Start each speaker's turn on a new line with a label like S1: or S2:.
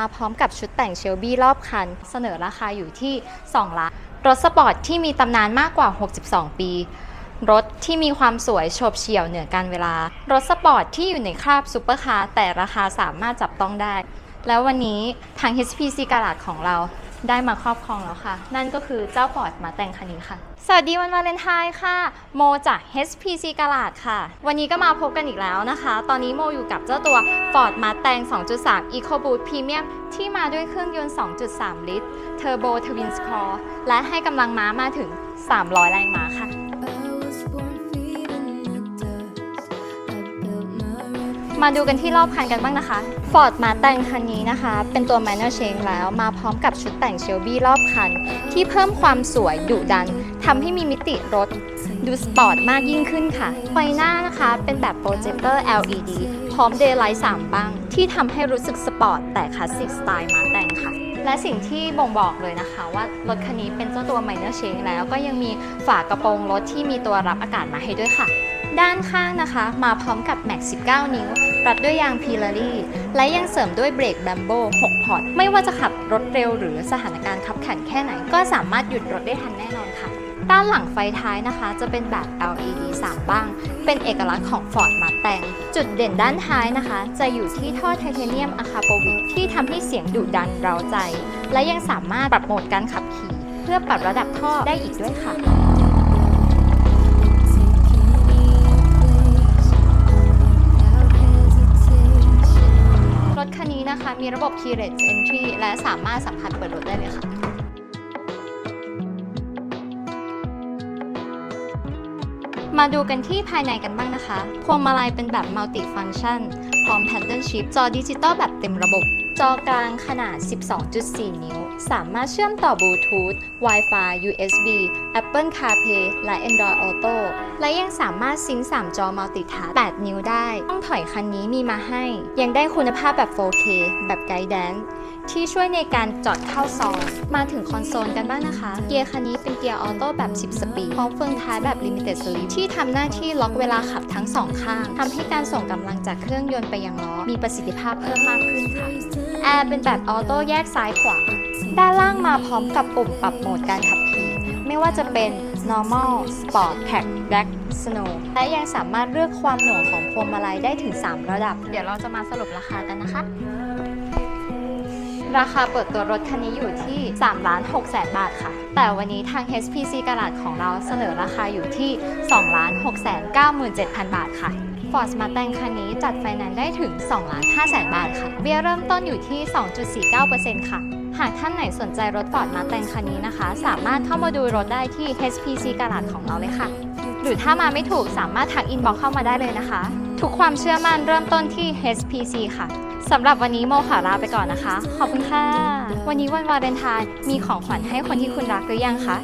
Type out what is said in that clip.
S1: มาพร้อมกับชุดแต่งเชลบี้รอบคัน เสนอราคาอยู่ที่ 2 ล้าน รถสปอร์ตที่มีตำนานมากกว่า 62 ปี รถที่มีความสวยโฉบเฉี่ยวเหนือการเวลา รถสปอร์ตที่อยู่ในคราบซูเปอร์คาร์แต่ราคาสามารถจับต้องได้ แล้ววันนี้ทาง HPC กาลาดของเราได้มาครอบครองแล้วค่ะ นั่นก็คือเจ้าฟอร์ดมาแต่งคันนี้ค่ะ สวัสดีวันวาเลนไทน์ค่ะ โมจาก HPC กาลาดค่ะ วันนี้ก็มาพบกันอีกแล้วนะคะ ตอนนี้โมอยู่กับเจ้าตัว Ford Mustang 2.3 EcoBoost Premium ที่มาด้วยเครื่องยนต์ 2.3 ลิตร Turbo Twin Core และให้กำลังม้ามาถึง 300 แรงม้าค่ะ มาดูกันที่รอบคันกันบ้างนะคะ Ford Mustang คันนี้นะคะ เป็นตัว Manual Change แล้วมาพร้อมกับชุดแต่ง Shelby รอบคัน ที่เพิ่มความสวยดุดันทำให้มีมิติรถ ดูสปอร์ตมากยิ่งขึ้นค่ะ ไฟหน้านะคะเป็นแบบโปรเจคเตอร์ LED พร้อม Daylight 3บ้าง ที่ทำให้รู้สึกสปอร์ตแต่คลาสสิกสไตล์มาแต่งค่ะและสิ่งที่บ่งบอกเลยนะคะ ว่ารถคันนี้เป็นเจ้าตัว Minor Change แล้วก็ยังมีฝากระโปรงรถที่มีตัวรับอากาศมาให้ด้วยค่ะ ด้านข้างนะคะ มาพร้อมกับ Max 19 นิ้ว ปรัดด้วยยางพีลารี่และยังเสริมด้วยเบรกแบมโบ6พอร์ต ไม่ว่าจะขับรถเร็วหรือสถานการณ์ขับขันแค่ไหน ก็สามารถหยุดรถได้ทันแน่นอนค่ะ ด้านหลังไฟท้ายนะคะ จะเป็นแบบ LED 3 บ้าง เป็นเอกลักษณ์ของ Ford Mustang จุดเด่นด้านท้ายนะคะ จะอยู่ที่ท่อไทเทเนียมอะคาโปวิกที่ทำให้เสียงดุดันเร้าใจ และยังสามารถปรับโหมดการขับขี่ เพื่อปรับระดับท่อได้อีกด้วยค่ะ ระบบ Keyless Entry และสามารถสัมผัสเปิดรถได้เลยค่ะมาดูกันที่ภายในกันบ้างนะคะ พวงมาลัยเป็นแบบ Multi Function ร้อม Paddle Shift จอดิจิตอลแบบเต็มระบบ จอกลางขนาด 12.4 นิ้ว สามารถเชื่อมต่อบลูทูธ Wi-Fi USB Apple CarPlay และ Android Auto และยังสามารถซิงค์3จอมัลติทัช8นิ้วได้ ต้องถอยคันนี้มีมาให้ ยังได้คุณภาพแบบ 4K แบบไกด์ดัง ที่ช่วยในการจอดเข้าซองมาถึงคอนโซลกันบ้างนะคะ เกียร์คันนี้เป็นเกียร์ออโต้แบบ 10 สปีดพร้อมเฟืองท้ายแบบ Limited Slip ที่ทำหน้าที่ล็อกเวลาขับทั้งสองข้างทำให้การส่งกำลังจากเครื่องยนต์ไปยังล้อ มีประสิทธิภาพเพิ่มมากขึ้นค่ะ แอร์เป็นแบบออโต้แยกซ้ายขวา ด้านล่างมาพร้อมกับปุ่มปรับโหมดการขับขี่ ไม่ว่าจะเป็น normal sport pack black snow และยังสามารถเลือกความหน่วงของพวงมาลัยได้ถึง 3 ระดับ เดี๋ยวเราจะมาสรุปราคากันนะคะ ราคาเปิดตัวรถคันนี้อยู่ที่3ล้าน6แสนบาทค่ะ แต่วันนี้ทาง HPC กลาดของเราเสนอราคาอยู่ที่2ล้าน6แสน97,000 บาทค่ะ Ford Mustang คันนี้จัดไฟแนนซ์ได้ถึง2ล้าน5แสนบาทค่ะ เบี้ยเริ่มต้นอยู่ที่ 2.49%ค่ะ หากท่านไหนสนใจรถ Ford Mustang คันนี้นะคะ สามารถเข้ามาดูรถได้ที่ HPC กลาดของเราเลยค่ะ หรือถ้ามาไม่ถูกสามารถทักอินบ็อกเข้ามาได้เลยนะคะ ทุกความเชื่อมั่นเริ่มต้นที่ HPC ค่ะ สำหรับวันนี้โมขอลาไปก่อนนะคะ ขอบคุณค่ะ วันนี้วันวาเลนไทน์มีของขวัญให้คนที่คุณรักหรือยังคะ